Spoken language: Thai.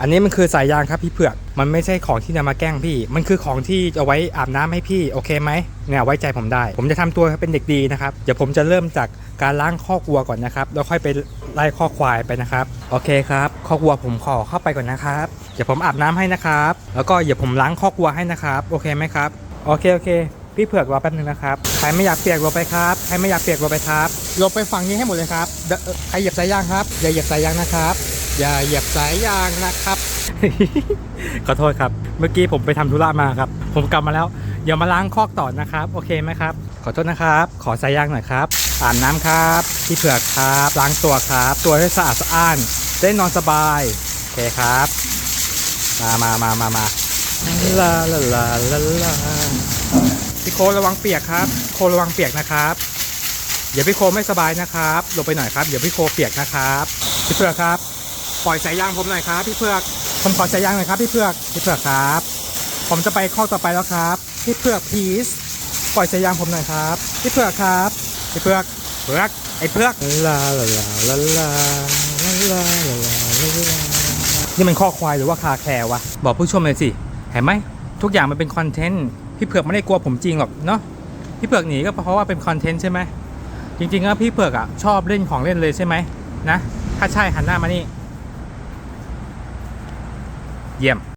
อันนี้มันคือสายยางครับพี่เผือก มันไม่ใช่ของที่จะมาแกล้งพี่ มันคือของที่เอาไว้อาบน้ำให้พี่โอเคไหมเนี่ยไว้ใจผมได้ ผมจะทำตัวเป็นเด็กดีนะครับ เดี๋ยวผมจะเริ่มจากการล้างคอกวัวก่อนนะครับ แล้วค่อยไปไล่คอควายไปนะครับ โอเคครับคอกวัวผมขอเข้าไปก่อนนะครับ เดี๋ยวผมอาบน้ำให้นะครับ แล้วก็เดี๋ยวผมล้างคอกวัวให้นะครับ โอเคไหมครับ โอเคโอเคพี่เผือกรอแป๊บนึงนะครับ ใครไม่อยากเปียกรอไปครับ ใครไม่อยากเปียกรอไปครับรอไปฝั่งนี้ให้หมดเลยครับ ใครเหยียบสายยางครับ อย่าเหยียบสายยางนะครับ อย่าเหยียบสายยางนะครับ ขอโทษครับ เมื่อกี้ผมไปทำธุระมาครับ ผมกลับมาแล้วเดี๋ยวมาล้างคอกต่อนะครับ โอเคไหมครับ ขอโทษนะครับ ขอสายยางหน่อยครับอาบน้ำครับพี่เผือกครับล้างตัวครับ ตัวให้สะอาดสะอ้านได้นอนสบายโอเคครับ มามามามามาลาลาลาลาลาพี่โคระวังเปียกครับ โคระวังเปียกนะครับเดี๋ยวพี่โคไม่สบายนะครับลงไปหน่อยครับเดี๋ยวพี่โคเปียกนะครับพี่เผือกครับ ปล่อยสายยางผมหน่อยครับพี่เผือกผมขอสายยางหน่อยครับพี่เผือกพี่เผือกครับ ผมจะไปข้อต่อไปแล้วครับพี่เผือก please ปล่อยสายยางผมหน่อยครับพี่เผือกครับพี่เผือกเผือกไอ้เผือกลาลาลาลาลาลาลาลาลาลานี่มันข้อควายหรือว่าคาแคร์วะบอกผู้ชมเลยสิเห็นไหมทุกอย่างมันเป็นคอนเทนต์พี่เผือกไม่ได้กลัวผมจริงหรอกเนาะพี่เผือกหนีก็เพราะว่าเป็นคอนเทนต์ใช่ไหมจริงๆแล้วพี่เผือกอะชอบเล่นของเล่นเลยใช่ไหมนะถ้าใช่หันหน้ามานี่ เยี่ยม